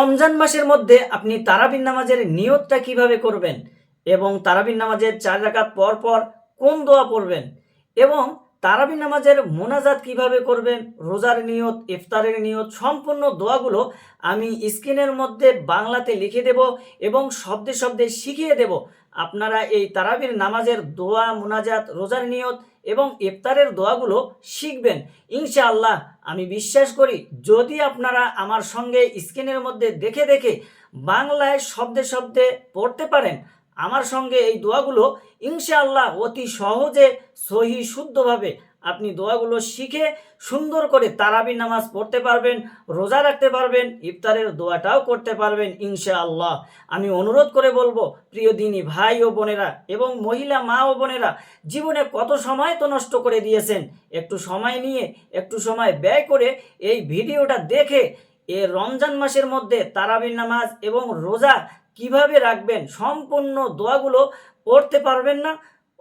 রমজান মাসের মধ্যে আপনি তারাবিন নামাজের নিয়তটা কীভাবে করবেন এবং তারাবিন নামাজের চার রাকাত পর পর কোন দোয়া পড়বেন এবং তারাবি নামাজের মোনাজাত কীভাবে করবেন, রোজার নিয়ত, ইফতারের নিয়ত, সম্পূর্ণ দোয়াগুলো আমি স্ক্রিনের মধ্যে বাংলাতে লিখে দেব এবং শব্দে শব্দে শিখিয়ে দেব। আপনারা এই তারাবির নামাজের দোয়া, মোনাজাত, রোজার নিয়ত এবং ইফতারের দোয়াগুলো শিখবেন। ইনশাআল্লাহ, আমি বিশ্বাস করি, যদি আপনারা আমার সঙ্গে স্ক্রিনের মধ্যে দেখে দেখে বাংলায় শব্দে শব্দে পড়তে পারেন, আমার সঙ্গে এই দোয়াগুলো ইনশাআল্লাহ অতি সহজে, সহি, শুদ্ধভাবে আপনি দোয়াগুলো শিখে সুন্দর করে তারাবি নামাজ পড়তে পারবেন, রোজা রাখতে পারবেন, ইফতারের দোয়াটাও করতে পারবেন ইনশাআল্লাহ। আমি অনুরোধ করে বলব, প্রিয় দিনী ভাই ও বোনেরা এবং মহিলা মা ও বোনেরা, জীবনে কত সময় তো নষ্ট করে দিয়েছেন? একটু সময় নিয়ে, একটু সময় ব্যয় করে এই ভিডিওটা দেখে এ রমজান মাসের মধ্যে তারাবির নামাজ এবং রোজা কীভাবে রাখবেন, সম্পূর্ণ দোয়াগুলো পড়তে পারবেন না?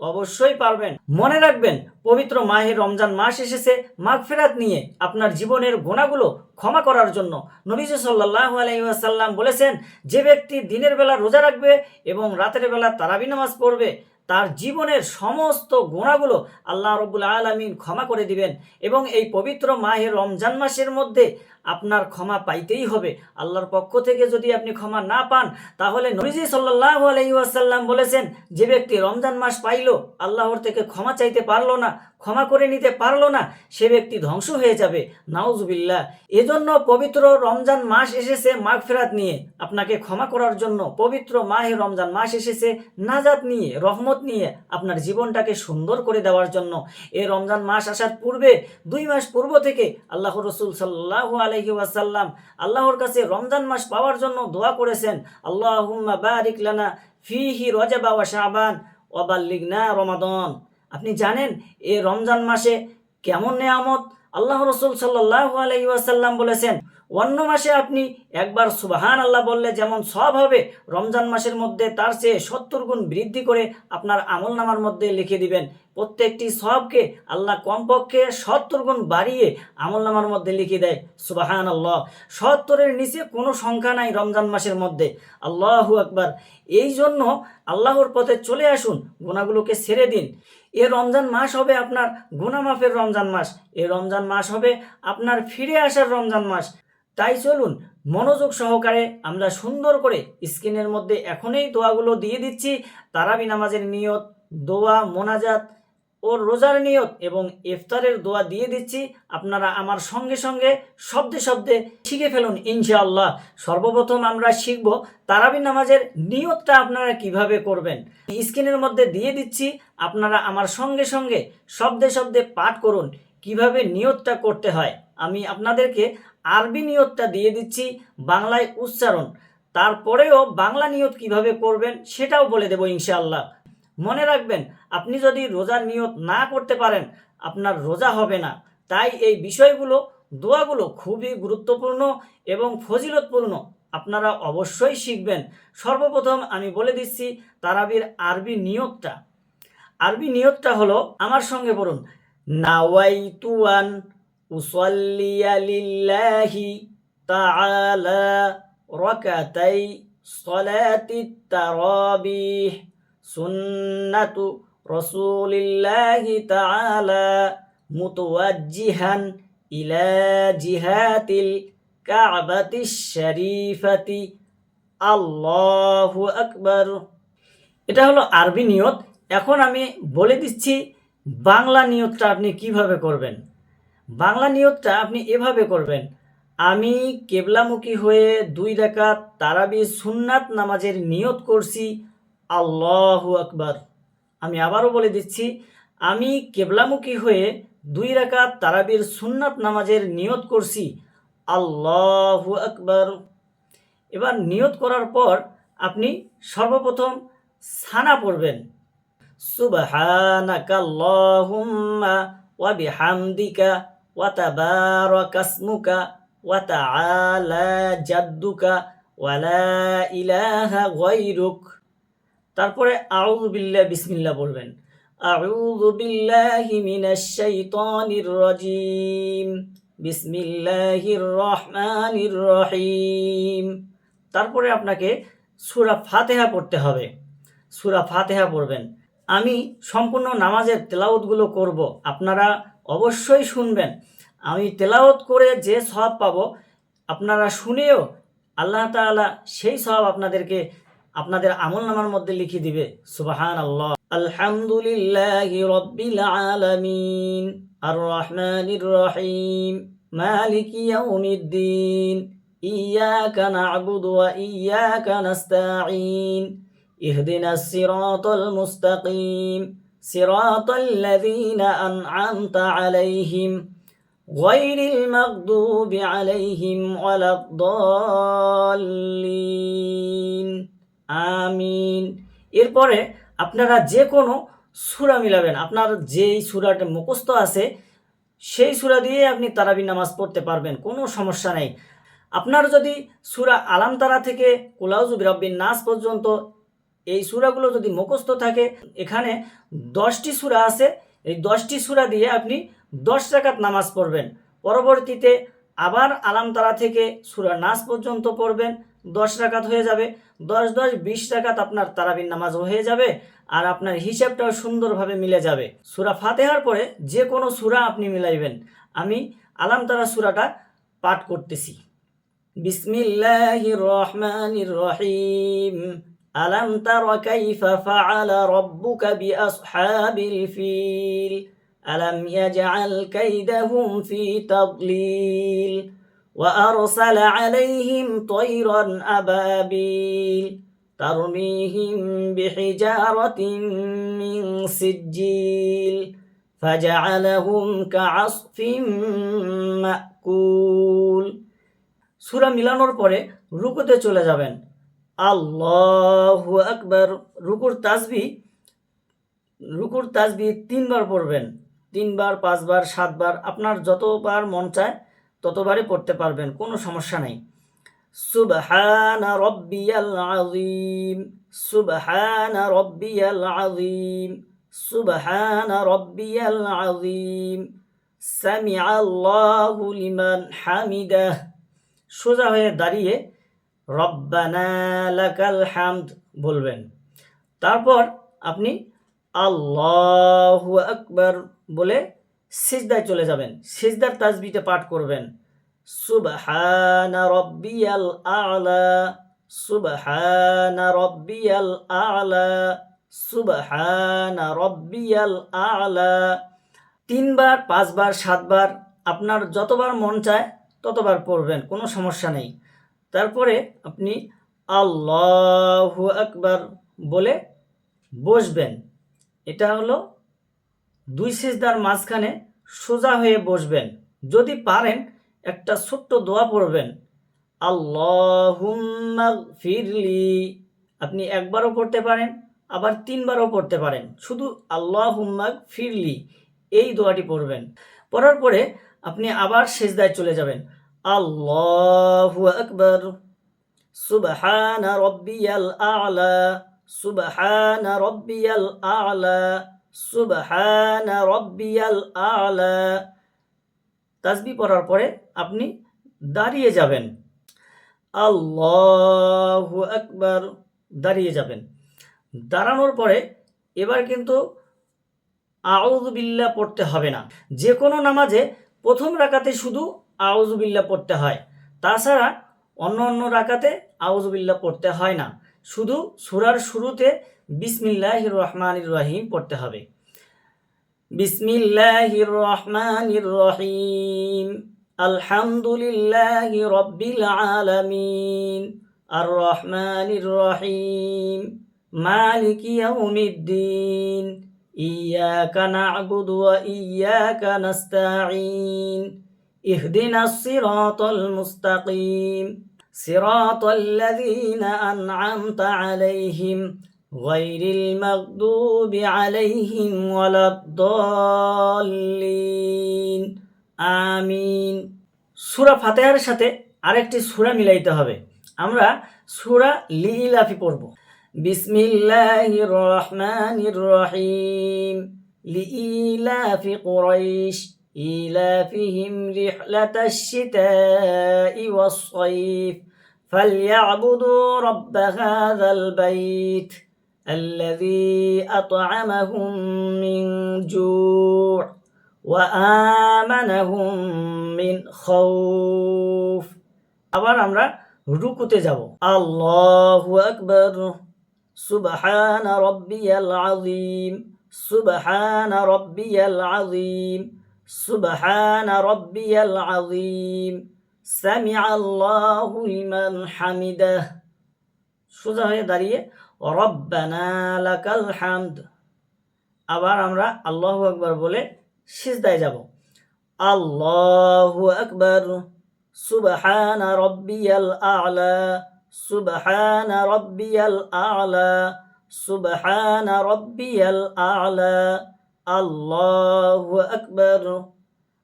অবশ্যই পারবেন। মনে রাখবেন, পবিত্র মাহে রমজান মাস এসেছে মাগফেরাত নিয়ে আপনার জীবনের গোনাগুলো ক্ষমা করার জন্য। নবীজ সাল্লাহ আলহিহাসাল্লাম বলেছেন, যে ব্যক্তি দিনের বেলা রোজা রাখবে এবং রাতের বেলা তারাবি নামাজ পড়বে, তার জীবনের সমস্ত গোনাগুলো আল্লাহ রবুল আলমিন ক্ষমা করে দিবেন এবং এই পবিত্র মাহে রমজান মাসের মধ্যে আপনার ক্ষমা পাইতেই হবে। আল্লাহর পক্ষ থেকে যদি আপনি ক্ষমা না পান, তাহলে নবীজি সাল্লাহ আলহিউসাল্লাম বলেছেন, যে ব্যক্তি রমজান মাস পাইল, আল্লাহর থেকে ক্ষমা চাইতে পারল না, ক্ষমা করে নিতে পারল না, সে ব্যক্তি ধ্বংস হয়ে যাবে। নাউজুবিল্লাহ। এজন্য পবিত্র রমজান মাস এসেছে মাঘ ফেরাত নিয়ে। আপনাকে ক্ষমা করার জন্য পবিত্র মাহে রমজান মাস এসেছে নাজাত নিয়ে, রহমত নিয়ে আপনার জীবনটাকে সুন্দর করে দেওয়ার জন্য। এই রমজান মাস আসার পূর্বে, দুই মাস পূর্ব থেকে আল্লাহ রসুল সাল্লাহ আলহি ওয়াসাল্লাম। আল্লাহর কাছে রমজান মাস পাওয়ার জন্য দোয়া করেছেন আল্লাহ বারিক লানা ফিহি রজাবা ওয়া শাবান ওয়াবাল্লিগনা রমাদন। আপনি জানেন এই রমজান মাসে কেমন নেয়ামত? আল্লাহ রসুল সাল্লাহ আলহি ওয়াসাল্লাম বলেছেন, অন্য মাসে আপনি একবার সুবাহান আল্লাহ বললে যেমন সব হবে, রমজান মাসের মধ্যে তার চেয়ে সত্তর গুণ বৃদ্ধি করে আপনার আমল নামার মধ্যে লিখে দিবেন। প্রত্যেকটি সবকে আল্লাহ কমপক্ষে সত্তর গুণ বাড়িয়ে আমল নামার মধ্যে লিখে দেয়। সুবাহান আল্লাহ সত্তরের নিচে কোনো সংখ্যা নাই রমজান মাসের মধ্যে। আল্লাহু আকবার। এই জন্য আল্লাহর পথে চলে আসুন গুণাগুলোকে ছেড়ে দিন। এ রমজান মাস হবে আপনার গুনামাফের রমজান মাস। এ রমজান মাস হবে আপনার ফিরে আসার রমজান মাস। তাই চলুন, মনোযোগ সহকারে আমরা সুন্দর করে স্ক্রিনের মধ্যে এখনই দোয়াগুলো দিয়ে দিচ্ছি। তারাবি নামাজের নিয়ত, দোয়া, মোনাজাত ও রোজার নিয়ত এবং ইফতারের দোয়া দিয়ে দিচ্ছি। আপনারা আমার সঙ্গে সঙ্গে শব্দে শব্দে শিখে ফেলুন ইনশাআল্লাহ। সর্বপ্রথম আমরা শিখব তারাবি নামাজের নিয়তটা আপনারা কীভাবে করবেন। স্ক্রিনের মধ্যে দিয়ে দিচ্ছি। আপনারা আমার সঙ্গে সঙ্গে শব্দে শব্দে পাঠ করুন, কীভাবে নিয়তটা করতে হয়। আমি আপনাদেরকে আরবি নিয়তটা দিয়ে দিচ্ছি, বাংলায় উচ্চারণ। তারপরেও বাংলা নিয়ত কীভাবে করবেন সেটাও বলে দেবো ইনশাআল্লাহ। মনে রাখবেন, আপনি যদি রোজার নিয়ত না করতে পারেন, আপনার রোজা হবে না। তাই এই বিষয়গুলো, দোয়াগুলো খুবই গুরুত্বপূর্ণ এবং ফজিলতপূর্ণ। আপনারা অবশ্যই শিখবেন। সর্বপ্রথম আমি বলে দিচ্ছি তারাবির আরবি নিয়তটা। আরবি নিয়তটা হলো, আমার সঙ্গে পড়ুন নাওয়াইতুয়ান উসল্লিয়া লিল্লাহি তাআলা রাকাতাই সলাতিত তারাবিহ। সুন্নাতু রসুলিল্লাহি তাআলা মুতওয়াজ্জিহান ইলা জিহাতিল কাবাতিশ শরীফাতি। আল্লাহু আকবার। এটা হলো আরবি নিয়ত। এখন আমি বলে দিচ্ছি বাংলা নিয়তটা আপনি কীভাবে করবেন। বাংলা নিয়তটা আপনি এভাবে করবেন, আমি কেবলামুখী হয়ে দুই রাকাত তারাবি সুন্নাত নামাজের নিয়ত করছি আল্লাহু আকবার। আমি আবারও বলে দিচ্ছি, আমি কেবলামুখী হয়ে দুই রাকাত তারাবির সুন্নাত নামাজের নিয়ত করছি। আল্লাহু আকবার। এবার নিয়ত করার পর আপনি সর্বপ্রথম সানা পড়বেন। আল্লাহুম্মা ওয়া ওয়া ওয়া ওয়া লা ইলাহা তারপরে আউযু বিল্লাহ, বিসমিল্লাহ বলবেন। বিসমিল্লাহির রহিম। তারপরে আপনাকে সুরা ফাতেহা পড়তে হবে। সুরা ফাতেহা পড়বেন। আমি সম্পূর্ণ নামাজের তেলাওতগুলো করব। আপনারা অবশ্যই শুনবেন। আমি তেলাওত করে যে সব পাবো, আপনারা শুনেও আল্লাহ তাআলা সেই সব আপনাদেরকে আপনাদের আমল নামার মধ্যে লিখে দিবে সুবাহান আল্লাহ আলহামদুলিল্লাহ রব্বিল আলামিন আর রহমানির রহিম মালিক ইয়াউমিদ্দিন ইয়াকা না'বুদু ওয়া ইয়াকা নাস্তাঈন اهدنا الصراط المستقيم صراط الذين أنعمت عليهم غير المغضوب عليهم ولا الضالين আমিন। এরপরে আপনারা যে কোনো সূরা মিলাবেন। আপনার যেই সূরাটা মুখস্থ আছে, সেই সূরা দিয়ে আপনি তারাবি নামাজ পড়তে পারবেন, কোনো সমস্যা নেই। আপনার যদি সূরা আলাম তারা থেকে কুলাউজু বিরাব্বিন নাস পর্যন্ত এই সূরাগুলো যদি মুখস্থ থাকে, এখানে দশটি সূরা আছে। এই দশটি সূরা দিয়ে আপনি দশ রাকাত নামাজ পড়বেন। পরবর্তীতে আবার আলাম তারা থেকে সূরা নাস পর্যন্ত পড়বেন। দশ রাকাত হয়ে যাবে। দশ দশ, বিশ রাকাত আপনার তারাবির নামাজ হয়ে যাবে আর আপনার হিসাবটাও সুন্দরভাবে মিলে যাবে। সুরা ফাতেহার পরে যে কোনো সুরা আপনি মিলাইবেন। আমি আলাম তারা সুরাটা পাঠ করতেছি। বিসমিল্লাহ রহমান রহিম। আলাম তারা কাইফা ফাআলা রব্বুকা বিআসহাবিল ফিল। আলাম ইয়াজআল কাইদাহুম ফি তাদলিল। وأرسل عليهم طيرا أبابيل ترميهم بحجارة من سجيل فجعلهم كعصف مأكول সূরা মিলানোর পরে রুকুতে চলে যাবেন আল্লাহু আকবার রুকুর তাসবি রুকুর তাসবি তিনবার পড়বেন তিনবার পাঁচবার সাতবার আপনার যতবার মন চায় ততবারই পড়তে পারবেন, কোনো সমস্যা নেই। সুবহানা রব্বিয়াল আযীম, সুবহানা রব্বিয়াল আযীম, সুবহানা রব্বিয়াল আযীম। সামিআ আল্লাহু লিমান হামিদাহ। সোজা হয়ে দাঁড়িয়ে রব্বানা লাকাল হামদ বলবেন। তারপর আপনি আল্লাহু আকবার বলে সিজদায় চলে যাবেন, সিজদার তাজবিতে পাঠ করবেন। সুবহানা রব্বিয়াল আলা, সুবহানা রব্বিয়াল আলা, সুবহানা রব্বিয়াল আলা। তিনবার, পাঁচবার, সাতবার আপনার যতবার মন চায় ততবার পড়বেন, কোনো সমস্যা নেই। তারপরে আপনি আল্লাহু আকবার বলে বসবেন। এটা হলো দুই সেজদার মাঝখানে সোজা হয়ে বসবেন। যদি পারেন, একটা ছোট্ট দোয়া পড়বেন। আল্লাহুম্মা ফিরলি আপনি একবারও পড়তে পারেন, আবার তিনবারও পড়তে পারেন। শুধু আল্লাহুম্মা ফিরলি এই দোয়াটি পড়বেন। পড়ার পরে আপনি আবার সেজদায় চলে যাবেন। আল্লাহু আকবার। সুবহান রব্বিয়াল আ'লা, সুবহান রব্বিয়াল আ'লা। সুবহান রব্বিয়াল আ'লা। তাসবি পড়ার পরে আপনি দাঁড়িয়ে যাবেন। আল্লাহু আকবার, দাঁড়িয়ে যাবেন। দাঁড়ানোর পরে এবার কিন্তু আউযুবিল্লাহ পড়তে হবে না। যে কোনো নামাজে প্রথম রাকাতে শুধু আউজুবিল্লা পড়তে হয়। তাছাড়া অন্য অন্য রাকাতে আউজুবিল্লা পড়তে হয় না। শুধু সুরার শুরুতে বিসমিল্লাহ রহমানির রহিম পড়তে হবে বিসমিল্লাহির রহমানির রহিম আলহামদুলিল্লাহি রব্বিল আলামিন আর রহমানির রহিম মালিক ইয়াউমিদ্দিন ইয়াকা না'বুদু ওয়া ইয়াকা নাস্তাঈন اهدنا الصراط المستقيم صراط الذين أنعمت عليهم غير المغضوب عليهم ولا الضالين আমিন সূরা ফাতিহার সাথে আরেকটি সূরা মিলাইতে হবে আমরা সূরা লিলাফি পড়ব বিসমিল্লাহির রহমানির রহিম লিইলাফি কুরাইশ إيلافهم رحلة الشتاء والصيف فليعبدوا رب هذا البيت الذي أطعمهم من جوع وآمنهم من خوف আবার আমরা রুকুতে যাব আল্লাহু আকবার সুবহান রাব্বিয়াল আযীম সুবহান রাব্বিয়াল আযীম সুবহান রাব্বিয়াল আযীম সামিআ আল্লাহু লিমান হামিদাহ সোজা হয়ে দাঁড়িয়ে রব্বানা লাকাল হামদ। আবার আমরা আল্লাহ আকবর বলে সিজদায় যাব। আল্লাহু আকবার। সুবহান রব্বিয়াল আলা। সুবহান রব্বিয়াল আলা। সুবহান রব্বিয়াল আলা। আল্লাহ আকবার।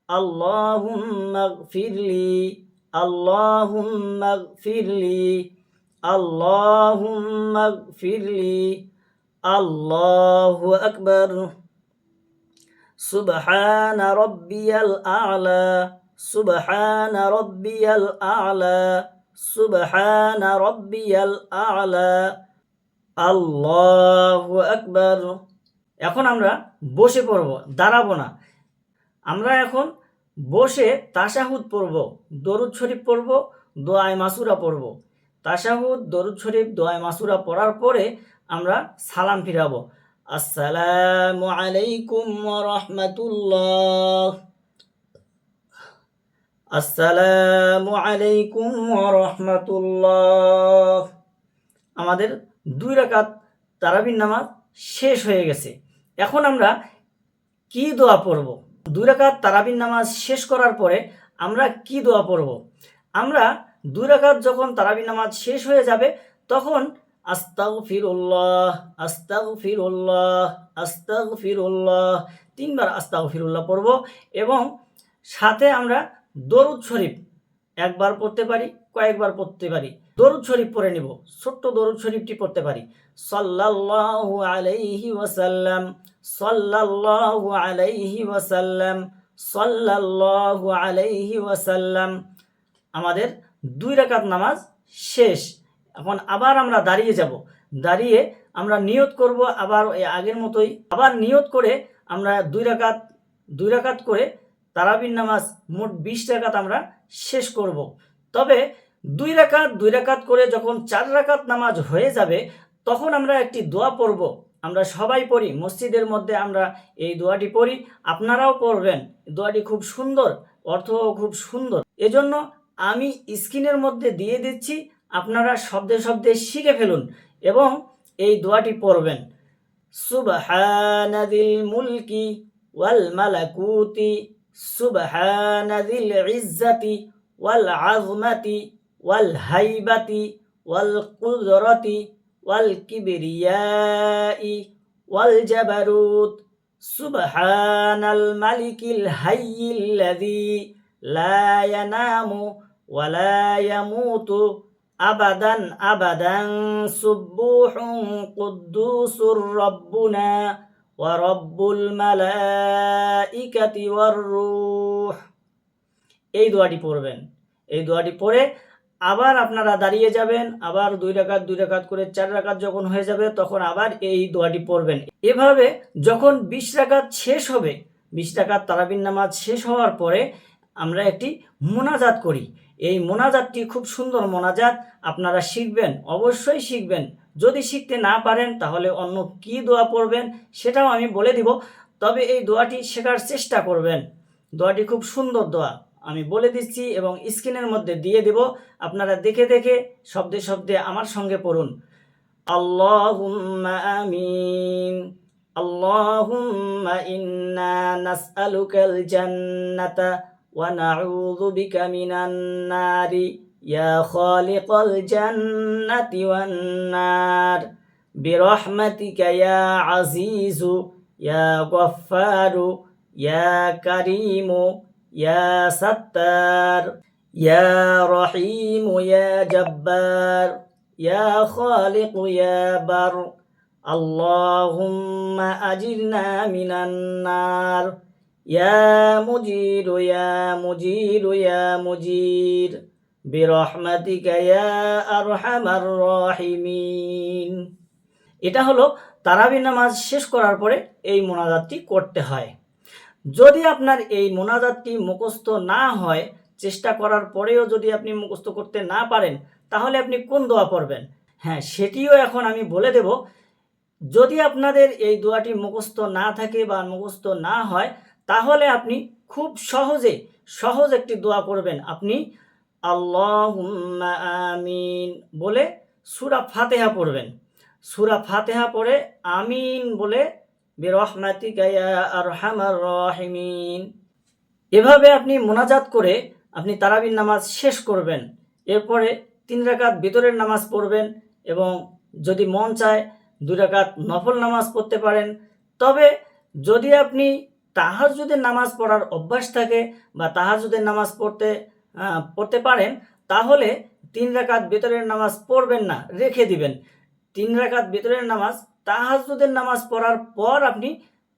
আল্লাহুম্মা গফিরলি। আল্লাহুম্মা গফিরলি। اللهم اغفر لي الله أكبر سبحان ربي الأعلى سبحان ربي الأعلى سبحان ربي الأعلى আল্লাহু আকবার এখন আমরা বসে পড়ব দাঁড়াবো না আমরা এখন বসে তাশাহুদ পড়ব দরুদ শরীফ পড়ব দোয়ায় মাসুরা পড়ব তাশাহুদ, দরুদ শরীফ, দোয়ায় মাসুরা পড়ার পরে আমরা সালাম ফিরাবো। আসসালামু আলাইকুম রাহমাতুল্লাহ। আসসালামু আলাইকুম রাহমাতুল্লাহ। আমাদের দুই রাকাত তারাবির নামাজ শেষ হয়ে গেছে। এখন আমরা কি দোয়া পড়ব? দুই রাকাত তারাবির নামাজ শেষ করার পরে আমরা কি দোয়া পড়ব? আমরা দুই রাকাত যখন তারাবি নামাজ শেষ হয়ে যাবে, তখন আস্তাগ ফিরুল্লাহ আস্তাগ ফিরুল্লাহ আস্তাগ ফিরুল্লাহ তিনবার আস্তাগ ফিরুল্লাহ পড়ব এবং সাথে আমরা দরুদ শরীফ একবার পড়তে পারি, কয়েকবার পড়তে পারি। দরুদ শরীফ পড়ে নিব, ছোট্ট দরুদ শরীফটি পড়তে পারি। সাল্লাল্লাহু আলাইহি ওয়াসাল্লাম, সাল্লাল্লাহু আলাইহি ওয়াসাল্লাম, সাল্লাল্লাহু আলাইহি ওয়াসাল্লাম, আমাদের দুই রাকাত নামাজ শেষ। এখন আবার আমরা দাঁড়িয়ে যাব। দাঁড়িয়ে আমরা নিয়ত করব আবার আগের মতোই। আবার নিয়ত করে আমরা দুই রাকাত দুই রাকাত করে তারাবির নামাজ মোট বিশ রাকাত আমরা শেষ করব। তবে দুই রাকাত দুই রাকাত করে যখন চার রাকাত নামাজ হয়ে যাবে, তখন আমরা একটি দোয়া পড়ব। আমরা সবাই পড়ি, মসজিদের মধ্যে আমরা এই দোয়াটি পড়ি। আপনারাও পড়বেন। দোয়াটি খুব সুন্দর, অর্থও খুব সুন্দর। এজন্য আমি স্ক্রিনের মধ্যে দিয়ে দিচ্ছি, আপনারা শব্দে শব্দে শিখে ফেলুন এবং এই দোয়াটি পড়বেন। সুবহানাদিল মুলকি ওয়াল মালাকুতি, সুবহানাদিল ইজ্জাতি ওয়াল আযমাতি ওয়াল হাইবাতি ওয়াল কুদরতি ওয়াল কিবরিয়াই ওয়াল জাবারুত। সুবহানাল মালিকিল হাইয়িল্লাযী লা ইয়ানামু ওয়া লা ইয়ামুতু আবাদান আবাদান সুব্বুহুন কুদ্দুসুর রব্বুনা ওয়া রব্বুল মালাইকাতি ওয়ার রূহ এই দোয়াটি পড়বেন। এই দোয়াটি পড়ে আবার আপনারা দাঁড়িয়ে যাবেন, আবার দুই রাকাত দুই রাকাত করে চার রাকাত যখন হয়ে যাবে তখন আবার এই দোয়াটি পড়বেন। এভাবে যখন বিশ রাকাত শেষ হবে, বিশ রাকাত তারাবিন নামাজ শেষ হওয়ার পরে আমরা একটি মোনাজাত করি। এই মোনাজাতটি খুব সুন্দর মোনাজাত, আপনারা শিখবেন, অবশ্যই শিখবেন। যদি শিখতে না পারেন, তাহলে অন্য কি দোয়া পড়বেন সেটাও আমি বলে দিব। তবে এই দোয়াটি শেখার চেষ্টা করবেন। দোয়াটি খুব সুন্দর দোয়া। আমি বলে দিচ্ছি এবং স্ক্রিনের মধ্যে দিয়ে দেব। আপনারা দেখে দেখে, শব্দে শব্দে আমার সঙ্গে পড়ুন। আল্লাহুম্মা আমিন। আল্লাহুম্মা ইন্না নাসআলুকাল জান্নাতা। ونعوذ بك من النار. يا خالق الجنة والنار. برحمتك يا عزيز يا غفار يا كريم يا ستار. يا رحيم يا جبار. يا خالق يا بر. اللهم أجرنا من النار. يا مجير يا مجير يا مجير برحمتك يا أرحم الراحمين এটা হলো তারাবি নামাজ শেষ করার পরে এই মোনাজাতটি করতে হয় যদি আপনার এই মোনাজাতটি মুখস্থ না হয় চেষ্টা করার পরেও যদি আপনি মুখস্থ করতে না পারেন তাহলে আপনি কোন দোয়া পড়বেন হ্যাঁ সেটিও এখন আমি বলে দেব যদি আপনাদের এই দোয়াটি মুখস্থ না থাকে বা মুখস্থ না হয় তাহলে আপনি খুব সহজে, সহজ একটি দোয়া করবেন। আপনি আল্লাহুম্মা আমিন বলে সুরা ফাতেহা পড়বেন। সুরা ফাতেহা পড়ে আমিন বলে আরহামার রাহিমিন। এভাবে আপনি মোনাজাত করে আপনি তারাবির নামাজ শেষ করবেন। এরপরে তিন রাকাত ভিতরের নামাজ পড়বেন এবং যদি মন চায় দুই রাকাত নফল নামাজ পড়তে পারেন। তবে যদি আপনি তাহাজুদের নামাজ পড়ার অভ্যাস থাকে বা তাহাজুদের নামাজ পড়তে পড়তে পারেন, তাহলে তিন রাকাত ভিতরের নামাজ পড়বেন না, রেখে দিবেন। তিন রাকাত ভিতরের নামাজ তাহাজুদের নামাজ পড়ার পর আপনি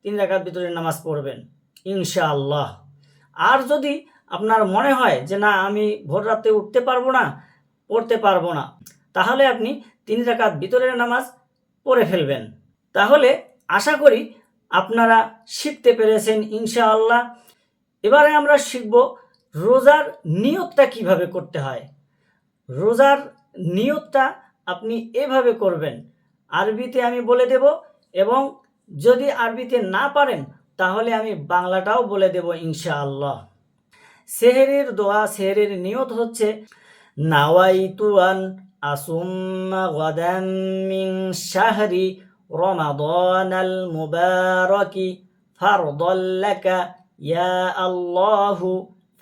তিন রাকাত ভিতরের নামাজ পড়বেন, ইনশাআল্লাহ। আর যদি আপনার মনে হয় যে না, আমি ভোর রাতে উঠতে পারব না, পড়তে পারব না, তাহলে আপনি তিন রাকাত ভিতরের নামাজ পড়ে ফেলবেন। তাহলে আশা করি আপনারা শিখতে পেরেছেন ইনশাআল্লাহ। এবারে আমরা শিখব রোজার নিয়তটা কীভাবে করতে হয়। রোজার নিয়তটা আপনি এভাবে করবেন। আরবিতে আমি বলে দেব এবং যদি আরবিতে না পারেন তাহলে আমি বাংলাটাও বলে দেব ইনশাআল্লাহ। সেহেরের দোয়া, সেহেরের নিয়ত হচ্ছে, নাওয়াইতুয়ান আসুম্মা গাদাম মিন শাহরি রমাদানাল মুবারকি ফারদাল্লাকা ইয়া আল্লাহু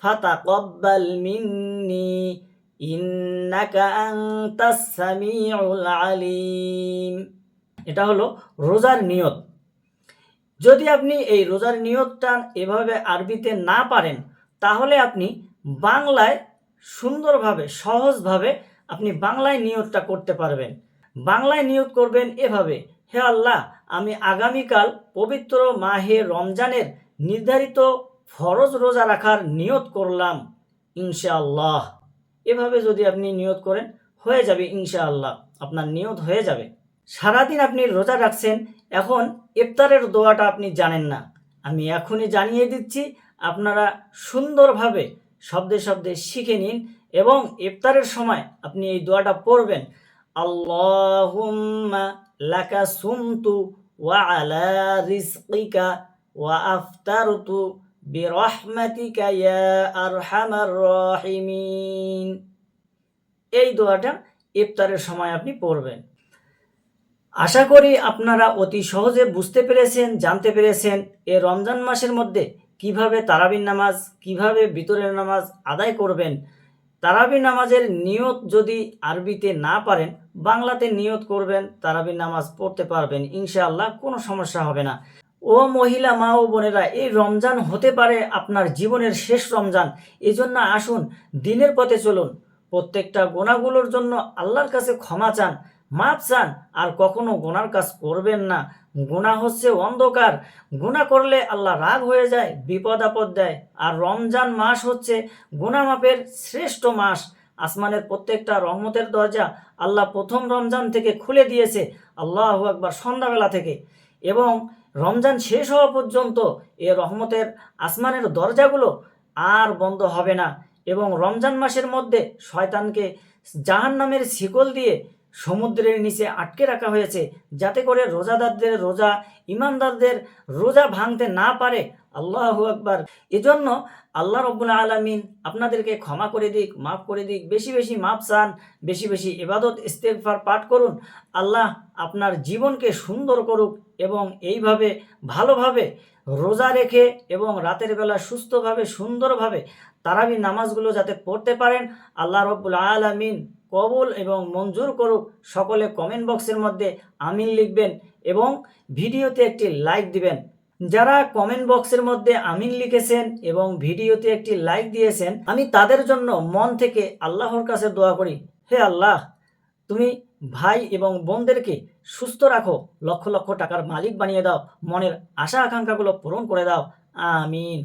ফাতাকাব্বাল মিন্নি ইন্নাকা আনতাস সামিউল আলিম এটা হলো রোজার নিয়ত। যদি আপনি এই রোজার নিয়তটা এভাবে আরবিতে না পারেন, তাহলে আপনি বাংলায় সুন্দরভাবে, সহজভাবে আপনি বাংলায় নিয়তটা করতে পারবেন। বাংলায় নিয়ত করবেন এভাবে হে আল্লাহ, আমি আগামীকাল পবিত্র মাহে রমজানের নির্ধারিত ফরজ রোজা রাখার নিয়ত করলাম, ইনশাআল্লাহ। এভাবে যদি আপনি নিয়ত করেন, হয়ে যাবে ইনশাআল্লাহ, আপনার নিয়ত হয়ে যাবে। সারাদিন আপনি রোজা রাখছেন, এখন ইফতারের দোয়াটা আপনি জানেন না। আমি এখনই জানিয়ে দিচ্ছি, আপনারা সুন্দরভাবে শব্দে শব্দে শিখে নিন এবং ইফতারের সময় আপনি এই দোয়াটা পড়বেন, আল্লাহুম্মা লাকা সুমতু ওয়া আলা রিজকিকা ওয়া আফতারতু বিরহমাতিকা ইয়া আরহামার রাহিমিন। এই দোয়াটা ইফতারের সময় আপনি পড়বেন। আশা করি আপনারা অতি সহজে বুঝতে পেরেছেন, জানতে পেরেছেন এ রমজান মাসের মধ্যে কীভাবে তারাবির নামাজ, কীভাবে ভিতরের নামাজ আদায় করবেন তারাবি নামাজের নিয়ত যদি আরবিতে না পারেন, বাংলাতে নিয়ত করবেন, তারাবি নামাজ পড়তে পারবেন, ইনশাআল্লাহ কোনো সমস্যা হবে না। ও মহিলা, মা ও বোনেরা, এই রমজান হতে পারে আপনার জীবনের শেষ রমজান। এজন্য আসুন, দিনের পথে চলুন। প্রত্যেকটা গোনাগুলোর জন্য আল্লাহর কাছে ক্ষমা চান। মাপ চান, আর কখনো গোনার কাজ করবেন না। গুণা হচ্ছে অন্ধকার। গুণা করলে আল্লাহ রাগ হয়ে যায়, বিপদ আপদ দেয়। আর রমজান মাস হচ্ছে গুণা মাপের শ্রেষ্ঠ মাস। আসমানের প্রত্যেকটা রহমতের দরজা আল্লাহ প্রথম রমজান থেকে খুলে দিয়েছে, আল্লাহ একবার সন্ধ্যাবেলা থেকে। এবং রমজান শেষ হওয়া পর্যন্ত এ রহমতের আসমানের দরজাগুলো আর বন্ধ হবে না। এবং রমজান মাসের মধ্যে শয়তানকে জাহান নামের শিকল দিয়ে সমুদ্রের নিচে আটকে রাখা হয়েছে যাতে করে রোজাদারদের রোজা, ইমানদারদের রোজা ভাঙতে না পারে। আল্লাহু আকবার। এজন্য আল্লাহ রব্বুল আলমিন আপনাদেরকে ক্ষমা করে দিক, মাফ করে দিক, বেশি বেশি মাপ চান, বেশি বেশি এবাদত ইস্তেগফার পাঠ করুন। আল্লাহ আপনার জীবনকে সুন্দর করুক এবং এইভাবে ভালোভাবে রোজা রেখে এবং রাতের বেলা সুস্থভাবে, সুন্দরভাবে তারাবি নামাজগুলো যাতে পড়তে পারেন। আল্লাহ রব্বুল আলমিন কবুল এবং মঞ্জুর করুক, সকলে কমেন্ট বক্সের মধ্যে আমিন লিখবেন এবং ভিডিওতে একটি লাইক দিবেন। যারা কমেন্ট বক্সের মধ্যে আমিন লিখেছেন এবং ভিডিওতে একটি লাইক দিয়েছেন, আমি তাদের জন্য মন থেকে আল্লাহর কাছে দোয়া করি। হে আল্লাহ, তুমি ভাই এবং বোনদেরকে সুস্থ রাখো, লক্ষ লক্ষ টাকার মালিক বানিয়ে দাও, মনের আশা আকাঙ্ক্ষাগুলো পূরণ করে দাও। আমিন।